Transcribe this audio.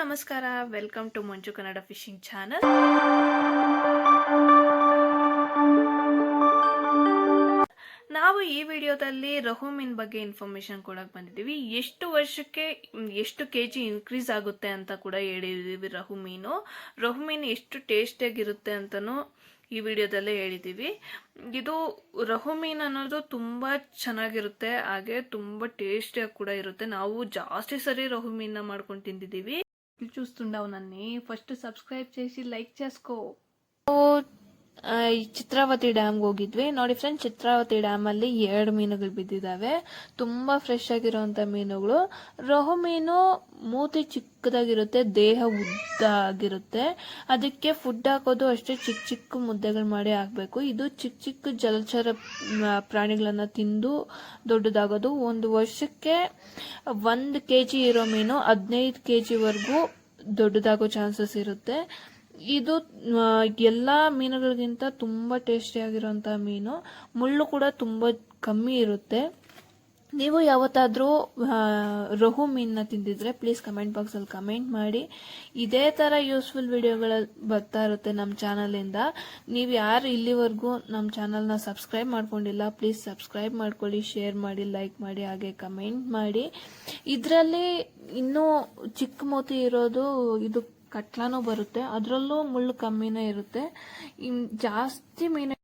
ನಮಸ್ಕಾರ. Welcome to Manju Kannada fishing channel ನಾವು ಈ ವಿಡಿಯೋದಲ್ಲಿ ರಹು ಮೀನ್ ಬಗ್ಗೆ ಇನ್ಫಾರ್ಮೇಶನ್ ಕೊಡಕ್ಕೆ ಬಂದಿದ್ದೀವಿ. ಎಷ್ಟು ವರ್ಷಕ್ಕೆ, ಎಷ್ಟು ಕೆ ಜಿ ಇನ್ಕ್ರೀಸ್ ಆಗುತ್ತೆ ಅಂತ ಕೂಡ ಹೇಳಿದೀವಿ ರಹು ಮೀನು ರಹು ಮೀನ್ ಎಷ್ಟು ಟೇಸ್ಟಿಯಾಗಿರುತ್ತೆ ಅಂತಲೂ ಈ ವಿಡಿಯೋದಲ್ಲೇ ಹೇಳಿದ್ದೀವಿ. ಇದು ರಹು ಮೀನ್ ಅನ್ನೋದು ತುಂಬ ಚೆನ್ನಾಗಿರುತ್ತೆ, ಹಾಗೆ ತುಂಬ ಟೇಸ್ಟಿಯಾಗಿ ಕೂಡ ಇರುತ್ತೆ. ನಾವು ಜಾಸ್ತಿ ಸರಿ ರಹು ಮೀನನ್ನ ಮಾಡ್ಕೊಂಡು ತಿಂದಿದ್ದೀವಿ. చూస్తుండవు నన్ను. ఫస్ట్ సబ్స్క్రైబ్ చేసి లైక్ చేసుకో. ಚಿತ್ರಾವತಿ ಡ್ಯಾಮ್ಗೆ ಹೋಗಿದ್ವಿ. ನೋಡಿ ಫ್ರೆಂಡ್ ಚಿತ್ರಾವತಿ ಡ್ಯಾಮ್ ಅಲ್ಲಿ ಎರಡು ಮೀನುಗಳು ಬಿದ್ದಿದ್ದಾವೆ. ತುಂಬಾ ಫ್ರೆಶ್ ಆಗಿರುವಂತ ಮೀನುಗಳು. ರೋಹು ಮೀನು ಮೂತಿ ಚಿಕ್ಕದಾಗಿರುತ್ತೆ, ದೇಹ ಉದ್ದ ಆಗಿರುತ್ತೆ ಅದಕ್ಕೆ ಫುಡ್ ಹಾಕೋದು ಅಷ್ಟೇ ಚಿಕ್ಕ ಚಿಕ್ಕ ಮುದ್ದೆಗಳು ಮಾಡಿ ಹಾಕ್ಬೇಕು. ಇದು ಚಿಕ್ಕ ಚಿಕ್ಕ ಜಲಚರ ಪ್ರಾಣಿಗಳನ್ನ ತಿಂದು ದೊಡ್ಡದಾಗೋದು. ಒಂದು ವರ್ಷಕ್ಕೆ ಒಂದು ಕೆ ಜಿ ಇರೋ ಮೀನು ಹದಿನೈದು ಕೆ ಜಿವರೆಗೂ ದೊಡ್ಡದಾಗೋ ಚಾನ್ಸಸ್ ಇರುತ್ತೆ. ಇದು ಎಲ್ಲ ಮೀನುಗಳಿಗಿಂತ ತುಂಬ ಟೇಸ್ಟಿ ಆಗಿರುವಂತ ಮೀನು. ಮುಳ್ಳು ಕೂಡ ತುಂಬ ಕಮ್ಮಿ ಇರುತ್ತೆ. ನೀವು ಯಾವತ್ತಾದರೂ ರಹು ಮೀನ್ನ ತಿಂದಿದ್ರೆ ಪ್ಲೀಸ್ ಕಮೆಂಟ್ ಬಾಕ್ಸಲ್ಲಿ ಕಮೆಂಟ್ ಮಾಡಿ. ಇದೇ ತರ ಯೂಸ್ಫುಲ್ ವಿಡಿಯೋಗಳ ಬರ್ತಾ ಇರುತ್ತೆ ನಮ್ಮ ಚಾನಲಿಂದ ನೀವು ಯಾರು ಇಲ್ಲಿವರೆಗೂ ನಮ್ಮ ಚಾನಲ್ನ ಸಬ್ಸ್ಕ್ರೈಬ್ ಮಾಡ್ಕೊಂಡಿಲ್ಲ ಪ್ಲೀಸ್ ಸಬ್ಸ್ಕ್ರೈಬ್ ಮಾಡ್ಕೊಳ್ಳಿ ಶೇರ್ ಮಾಡಿ ಲೈಕ್ ಮಾಡಿ, ಹಾಗೆ ಕಮೆಂಟ್ ಮಾಡಿ. ಇದರಲ್ಲಿ ಇನ್ನೂ ಚಿಕ್ಕ ಮೋತಿ ಇರೋದು, ಇದು ಕಟ್ಲಾನು ಬರುತ್ತೆ. ಅದರಲ್ಲೂ ಮುಳ್ಳು ಕಮ್ಮಿನೇ ಇರುತ್ತೆ. ಜಾಸ್ತಿ ಮೀನು